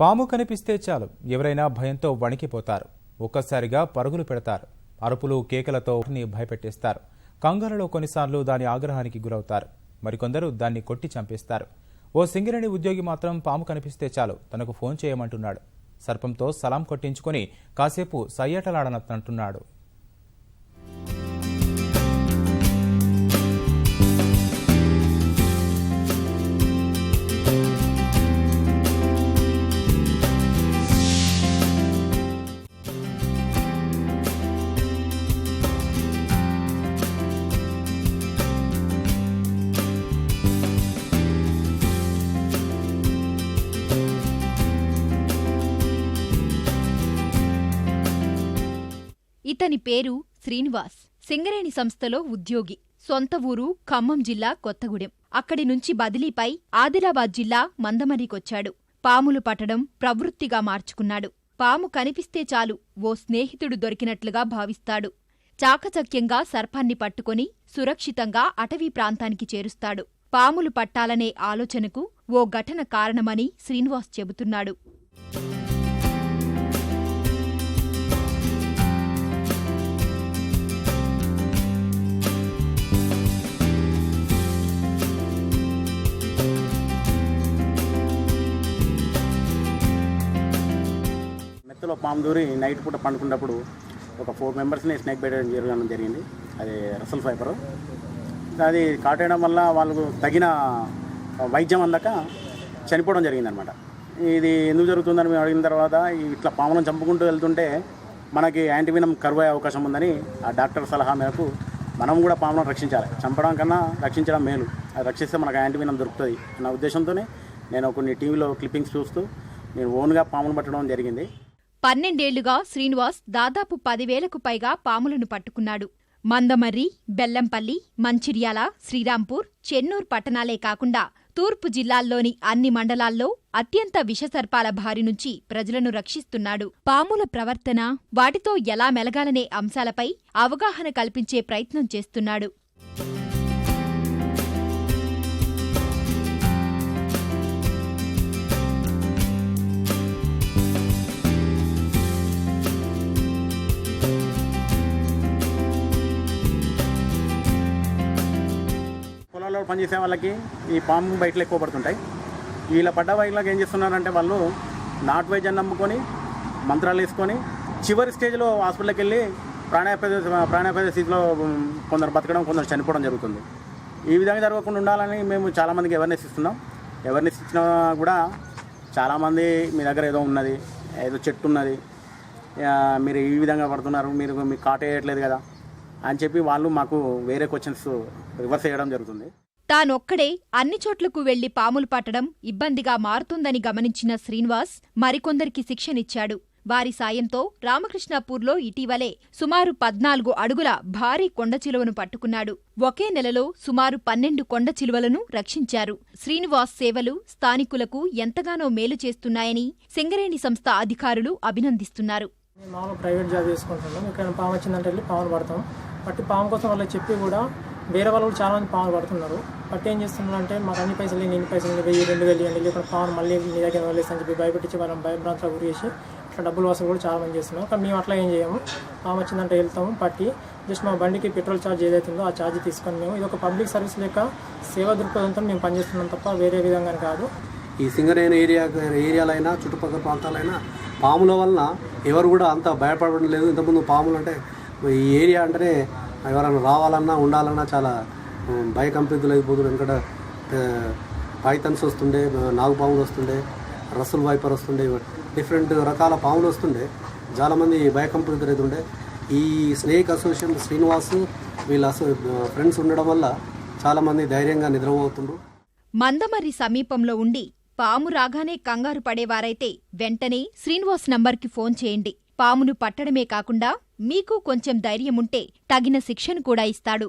పాము కనిపిస్తే చాలు. ఎవరైనా భయంతో వణికిపోతారు. ఒక్కసారిగా పరుగులు పెడతారు. అరుపులు కేకలతో భయపెట్టేస్తారు. కంగారులో కొన్నిసార్లు దాని ఆగ్రహానికి గురవుతారు. మరికొందరు దాన్ని కొట్టి చంపేస్తారు. ఓ సింగరేణి ఉద్యోగి మాత్రం పాము కనిపిస్తే చాలు. తనకు ఫోన్ చేయమంటున్నాడు. సర్పంతో సలాం కొట్టించుకొని కాసేపు సయ్యటలాడనంటున్నాడు ఇతని పేరు శ్రీనివాస్. సింగరేణి సంస్థలో ఉద్యోగి. సొంత ఊరు ఖమ్మం జిల్లా కొత్తగూడెం. అక్కడి నుంచి బదిలీపై ఆదిలాబాద్ జిల్లా మందమరికొచ్చాడు పాములు పట్టడం ప్రవృత్తిగా మార్చుకున్నాడు. పాము కనిపిస్తే చాలు ఓ స్నేహితుడు దొరికినట్లుగా భావిస్తాడు. చాకచక్యంగా సర్పాన్ని పట్టుకొని సురక్షితంగా అటవీ ప్రాంతానికి చేరుస్తాడు. పాములు పట్టాలనే ఆలోచనకు ఓ ఘటన కారణమని శ్రీనివాస్ చెబుతున్నాడు. మెత్తలో పాము దూరి నైట్ పూట పండుకున్నప్పుడు ఒక ఫోర్ మెంబర్స్ని స్నేక్ బైట్ జరగడం జరిగింది. అది రసల్ ఫైబర్. అది కాటేయడం వల్ల వాళ్ళకు తగిన వైద్యం అందక చనిపోవడం జరిగిందనమాట. ఇది ఎందుకు జరుగుతుందని మేము అడిగిన తర్వాత ఇట్లా పాములను చంపుకుంటూ వెళ్తుంటే మనకి యాంటీవినం కరువు అయ్యే అవకాశం ఉందని ఆ డాక్టర్ సలహా మేరకు మనం కూడా పాములను రక్షించాలి. చంపడం కన్నా రక్షించడం మేలు. అది రక్షిస్తే మనకు యాంటీవినం దొరుకుతుంది అన్న ఉద్దేశంతోనే నేను కొన్ని టీవీలో క్లిప్పింగ్స్ చూస్తూ నేను ఓన్గా పాములు పట్టడం జరిగింది. పన్నెండేళ్ళుగా శ్రీనివాస్ దాదాపు పదివేలకు పైగా పాములను పట్టుకున్నాడు. మందమర్రి బెల్లంపల్లి మంచిర్యాల శ్రీరాంపూర్ చెన్నూర్ పట్టణాలే కాకుండా తూర్పు జిల్లాల్లోని అన్ని మండలాల్లో అత్యంత విషసర్పాల బారి నుంచి ప్రజలను రక్షిస్తున్నాడు. పాముల ప్రవర్తన వాటితో ఎలా మెలగాలనే అంశాలపై అవగాహన కల్పించే ప్రయత్నం చేస్తున్నాడు. పనిచేసే వాళ్ళకి ఈ పాము బయటలు ఎక్కువ పడుతుంటాయి. వీళ్ళ పడ్డ వాళ్ళకి ఏం చేస్తున్నారంటే వాళ్ళు నాట్ వెజ్ అని నమ్ముకొని మంత్రాలు వేసుకొని చివరి స్టేజ్లో హాస్పిటల్కి వెళ్ళి ప్రాణాపాయ ప్రాణాపాయ స్థితిలో కొందరు బతకడం కొందరు చనిపోవడం జరుగుతుంది. ఈ విధంగా జరగకుండా ఉండాలని మేము చాలామందికి అవేర్నెస్ ఇస్తున్నాం. అవేర్నెస్ ఇచ్చినా కూడా చాలామంది మీ దగ్గర ఏదో ఉన్నది ఏదో చెట్టు ఉన్నది. మీరు ఈ విధంగా పడుతున్నారు మీరు మీకు కాటేయట్లేదు కదా అని చెప్పి వాళ్ళు మాకు వేరే క్వశ్చన్స్ రివర్స్ చేయడం జరుగుతుంది. తానొక్కడే అన్ని చోట్లకు వెళ్ళి పాములు పట్టడం ఇబ్బందిగా మారుతుందని గమనించిన శ్రీనివాస్ మరికొందరికి శిక్షనిచ్చాడు. వారి సాయంతో రామకృష్ణాపూర్లో ఇటీవలే సుమారు పద్నాలుగు అడుగుల భారీ కొండ చిలువను పట్టుకున్నాడు. ఒకే నెలలో సుమారు పన్నెండు కొండ చిలువలను రక్షించారు. శ్రీనివాస్ సేవలు స్థానికులకు ఎంతగానో మేలు చేస్తున్నాయని సింగరేణి సంస్థ అధికారులు అభినందిస్తున్నారు. మామూలు ప్రైవేట్ జాబ్ చేసుకుంటున్నాం ఇక్కడ పాము వచ్చిందంటే వెళ్ళి పాములు పడతాం. పట్టి పాము కోసం వాళ్ళకి చెప్పి కూడా వేరే వాళ్ళు కూడా చాలా మంది పడుతున్నారు. పట్టి ఏం చేస్తున్నారు అంటే మాకు అన్ని పైసలు ఎన్ని పైసలు వెయ్యి రెండు వేలు ఇవ్వండి లేకపోతే పాము మళ్ళీ మీ దగ్గర వదిలేసి చెప్పి భయపెట్టించి వాళ్ళని భయభ్రాంతలు గురి చేసి అట్లా డబ్బులు వసూలు కూడా చాలా మంది చేస్తున్నాం కానీ మేము అట్లా ఏం చేయము. పాము వచ్చిందంటే వెళ్తాము పట్టి జస్ట్ మా బండికి పెట్రోల్ ఛార్జ్ ఏదైతుందో ఆ ఛార్జ్ తీసుకొని మేము ఇది ఒక పబ్లిక్ సర్వీస్ లెక్క సేవా దృక్పథంతో మేము పనిచేస్తున్నాం తప్ప వేరే విధంగా కాదు. ఈ సింగరేణి ఏరియా ఏరియాలైనా చుట్టుపక్కల ప్రాంతాలైనా పాముల వలన ఎవరు కూడా అంత భయపడడం లేదు. ఇంతకుముందు పాములు అంటే ఈ ఏరియా అంటేనే ఎవరైనా రావాలన్నా ఉండాలన్నా చాలా భయకంపితులు అయిపోతుంది ఇక్కడ పైతన్స్ వస్తుండే నాగు పాములు వస్తుండే రసల్ వైపర్ వస్తుండే డిఫరెంట్ రకాల పాములు వస్తుండే. చాలామంది భయకంపితులు అవుతుండే ఈ స్నేక్ అసోసియేషన్ శ్రీనివాస్ వీళ్ళ అసో ఫ్రెండ్స్ ఉండడం వల్ల చాలామంది ధైర్యంగా నిద్రపోతుండ్రు. మందమరి సమీపంలో ఉండి పాము రాగానే కంగారు పడేవారైతే వెంటనే శ్రీనివాస్ నంబర్కి ఫోన్ చేయండి. పామును పట్టడమే కాకుండా మీకు కొంచెం ధైర్యముంటే తగిన శిక్షను కూడా ఇస్తాడు.